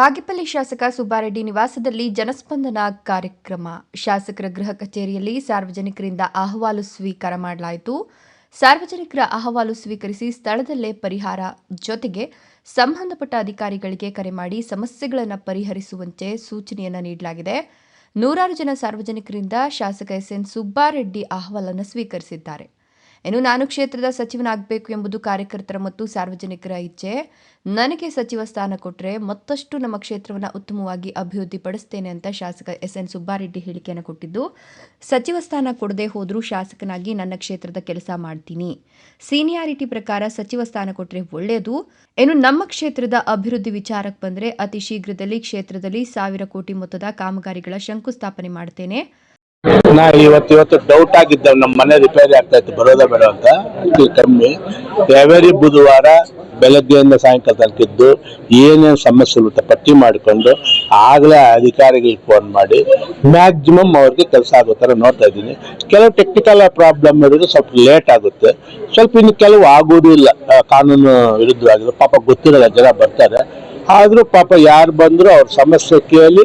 ಬಾಗೇಪಲ್ಲಿ ಶಾಸಕ ಸುಬ್ಬಾರೆಡ್ಡಿ ನಿವಾಸದಲ್ಲಿ ಜನಸ್ಪಂದನ ಕಾರ್ಯಕ್ರಮ. ಶಾಸಕರ ಗೃಹ ಕಚೇರಿಯಲ್ಲಿ ಸಾರ್ವಜನಿಕರಿಂದ ಅಹವಾಲು ಸ್ವೀಕಾರ ಮಾಡಲಾಯಿತು. ಸಾರ್ವಜನಿಕರ ಅಹವಾಲು ಸ್ವೀಕರಿಸಿ ಸ್ಥಳದಲ್ಲೇ ಪರಿಹಾರ ಜೊತೆಗೆ ಸಂಬಂಧಪಟ್ಟ ಅಧಿಕಾರಿಗಳಿಗೆ ಕರೆ ಮಾಡಿ ಸಮಸ್ಯೆಗಳನ್ನು ಪರಿಹರಿಸುವಂತೆ ಸೂಚನೆಯನ್ನು ನೀಡಲಾಗಿದೆ. ನೂರಾರು ಜನ ಸಾರ್ವಜನಿಕರಿಂದ ಶಾಸಕ ಎಸ್ ಎನ್ ಸುಬ್ಬಾರೆಡ್ಡಿ ಅಹವಾಲನ್ನು ಸ್ವೀಕರಿಸಿದ್ದಾರೆ. ಇನ್ನು ನಾನು ಕ್ಷೇತ್ರದ ಸಚಿವನಾಗಬೇಕು ಎಂಬುದು ಕಾರ್ಯಕರ್ತರ ಮತ್ತು ಸಾರ್ವಜನಿಕರ ಇಚ್ಛೆ. ನನಗೆ ಸಚಿವ ಸ್ಥಾನ ಕೊಟ್ಟರೆ ಮತ್ತಷ್ಟು ನಮ್ಮ ಕ್ಷೇತ್ರವನ್ನು ಉತ್ತಮವಾಗಿ ಅಭಿವೃದ್ಧಿಪಡಿಸ್ತೇನೆ ಅಂತ ಶಾಸಕ ಎಸ್ ಎನ್ ಸುಬ್ಬಾರೆಡ್ಡಿ ಹೇಳಿಕೆಯನ್ನು ಕೊಟ್ಟಿದ್ದು, ಸಚಿವ ಸ್ಥಾನ ಕೊಡದೆ ಹೋದರೂ ಶಾಸಕನಾಗಿ ನನ್ನ ಕ್ಷೇತ್ರದ ಕೆಲಸ ಮಾಡ್ತೀನಿ. ಸೀನಿಯಾರಿಟಿ ಪ್ರಕಾರ ಸಚಿವ ಸ್ಥಾನ ಕೊಟ್ಟರೆ ಒಳ್ಳೆಯದು ಇನ್ನು ನಮ್ಮ ಕ್ಷೇತ್ರದ ಅಭಿವೃದ್ಧಿ ವಿಚಾರಕ್ಕೆ ಬಂದರೆ ಅತಿ ಶೀಘ್ರದಲ್ಲಿ ಕ್ಷೇತ್ರದಲ್ಲಿ ಸಾವಿರ ಕೋಟಿ ಮೊತ್ತದ ಕಾಮಗಾರಿಗಳ ಶಂಕುಸ್ಥಾಪನೆ ಮಾಡ್ತೇನೆ. ನಾ ಇವತ್ತು ಇವತ್ತು ಡೌಟ್ ಆಗಿದ್ದ ನಮ್ಮ ಮನೆ ರಿಪೇರಿ ಆಗ್ತಾ ಇತ್ತು, ಬರೋದ ಬೇಡ ಅಂತ. ಕಮ್ಮಿ. ಎವರಿ ಬುಧವಾರ ಬೆಳಗ್ಗೆಯಿಂದ ಸಾಯಂಕಾಲ ತನಕ ಏನೇನು ಸಮಸ್ಯೆ ಇರುತ್ತೆ ಪಟ್ಟಿ ಮಾಡಿಕೊಂಡು ಆಗಲೇ ಅಧಿಕಾರಿಗಳಿಗೆ ಫೋನ್ ಮಾಡಿ ಮ್ಯಾಕ್ಸಿಮಮ್ ಅವ್ರಿಗೆ ಕೆಲಸ ಆಗೋ ಥರ ನೋಡ್ತಾ ಇದ್ದೀನಿ. ಕೆಲವು ಟೆಕ್ನಿಕಲ್ ಪ್ರಾಬ್ಲಮ್ ಇರೋದು ಸ್ವಲ್ಪ ಲೇಟ್ ಆಗುತ್ತೆ. ಸ್ವಲ್ಪ ಇನ್ನು ಕೆಲವು ಆಗೋದು ಇಲ್ಲ. ಕಾನೂನು ವಿರುದ್ಧವಾಗಿದೆ ಪಾಪ ಗೊತ್ತಿರಲ್ಲ, ಜನ ಬರ್ತಾರೆ. ಆದರೂ ಪಾಪ ಯಾರು ಬಂದರೂ ಅವ್ರ ಸಮಸ್ಯೆ ಕೇಳಿ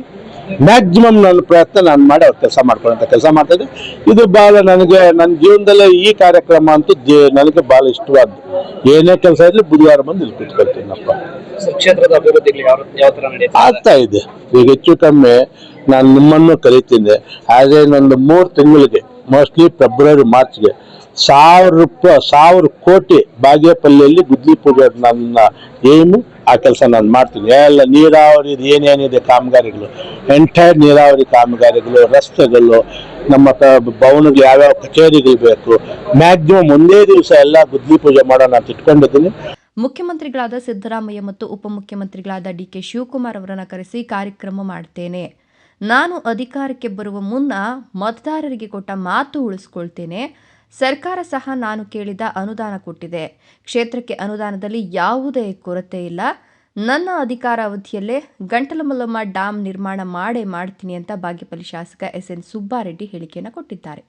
ಮ್ಯಾಕ್ಸಿಮಮ್ ನನ್ನ ಪ್ರಯತ್ನ ನಾನು ಮಾಡಿ ಅವ್ರು ಕೆಲಸ ಮಾಡ್ಕೊಳ್ಳೋಂಥ ಕೆಲಸ ಮಾಡ್ತಾ ಇದ್ದೆ. ಇದು ಭಾಳ ನನಗೆ ನನ್ನ ಜೀವನದಲ್ಲೇ ಈ ಕಾರ್ಯಕ್ರಮ ಅಂತೂ ನನಗೆ ಭಾಳ ಇಷ್ಟವಾದ್ದು. ಏನೇ ಕೆಲಸ ಇರಲಿ ಬುಧವಾರ ಬಂದು ಇಲ್ಲಿ ಕುತ್ಕೊಳ್ತೀನಪ್ಪ ಕ್ಷೇತ್ರದ ಅಭಿವೃದ್ಧಿ ಆಗ್ತಾ ಇದೆ. ಈಗ ಹೆಚ್ಚು ಕಮ್ಮಿ ನಾನು ನಿಮ್ಮನ್ನು ಕಲಿತೀನಿ ಆದರೆ ನಂದು ಮೂರು ತಿಂಗಳಿಗೆ ಮೋಸ್ಟ್ಲಿ ಫೆಬ್ರವರಿ ಮಾರ್ಚ್ಗೆ ಸಾವಿರ ರೂಪಾಯಿ ಸಾವಿರ ಕೋಟಿ ಬಾಗೇಪಲ್ಲಿಯಲ್ಲಿ ಗುದ್ಲಿ ಪೂಜೆ ನನ್ನ ಏಮು ಆ ಕೆಲಸ ನಾನು ಮಾಡ್ತೀನಿ. ಎಲ್ಲ ನೀರಾವರಿ ಏನೇನಿದೆ ಕಾಮಗಾರಿಗಳು? ಎಂಟೈರ್ ನೀರಾವರಿ ಕಾಮಗಾರಿಗಳು, ರಸ್ತೆಗಳು, ನಮ್ಮ ಭವನಗಳು ಯಾವ್ಯಾವ ಕಚೇರಿಗಳು ಬೇಕು? ಮ್ಯಾಕ್ಸಿಮಮ್ ಒಂದೇ ದಿವಸ ಎಲ್ಲ ಗುದ್ಲಿ ಪೂಜೆ ಮಾಡೋಣ ಅಂತ ಇಟ್ಕೊಂಡಿದ್ದೀನಿ. ಮುಖ್ಯಮಂತ್ರಿಗಳಾದ ಸಿದ್ದರಾಮಯ್ಯ ಮತ್ತು ಉಪಮುಖ್ಯಮಂತ್ರಿಗಳಾದ ಡಿಕೆ ಶಿವಕುಮಾರ್ ಅವರನ್ನು ಕರೆಸಿ ಕಾರ್ಯಕ್ರಮ ಮಾಡ್ತೇನೆ. ನಾನು ಅಧಿಕಾರಕ್ಕೆ ಬರುವ ಮುನ್ನ ಮತದಾರರಿಗೆ ಕೊಟ್ಟ ಮಾತು ಉಳಿಸ್ಕೊಳ್ತೇನೆ. ಸರ್ಕಾರ ಸಹ ನಾನು ಕೇಳಿದ ಅನುದಾನ ಕೊಟ್ಟಿದೆ. ಕ್ಷೇತ್ರಕ್ಕೆ ಅನುದಾನದಲ್ಲಿ ಯಾವುದೇ ಕೊರತೆ ಇಲ್ಲ. ನನ್ನ ಅಧಿಕಾರ ಅವಧಿಯಲ್ಲೇ ಗಂಟಲಮಲ್ಲಮ್ಮ ಡ್ಯಾಂ ನಿರ್ಮಾಣ ಮಾಡೇ ಮಾಡ್ತೀನಿ ಅಂತ ಬಾಗೇಪಲ್ಲಿ ಶಾಸಕ ಎಸ್ ಎನ್ ಸುಬ್ಬಾರೆಡ್ಡಿ ಹೇಳಿಕೆಯನ್ನು ಕೊಟ್ಟಿದ್ದಾರೆ.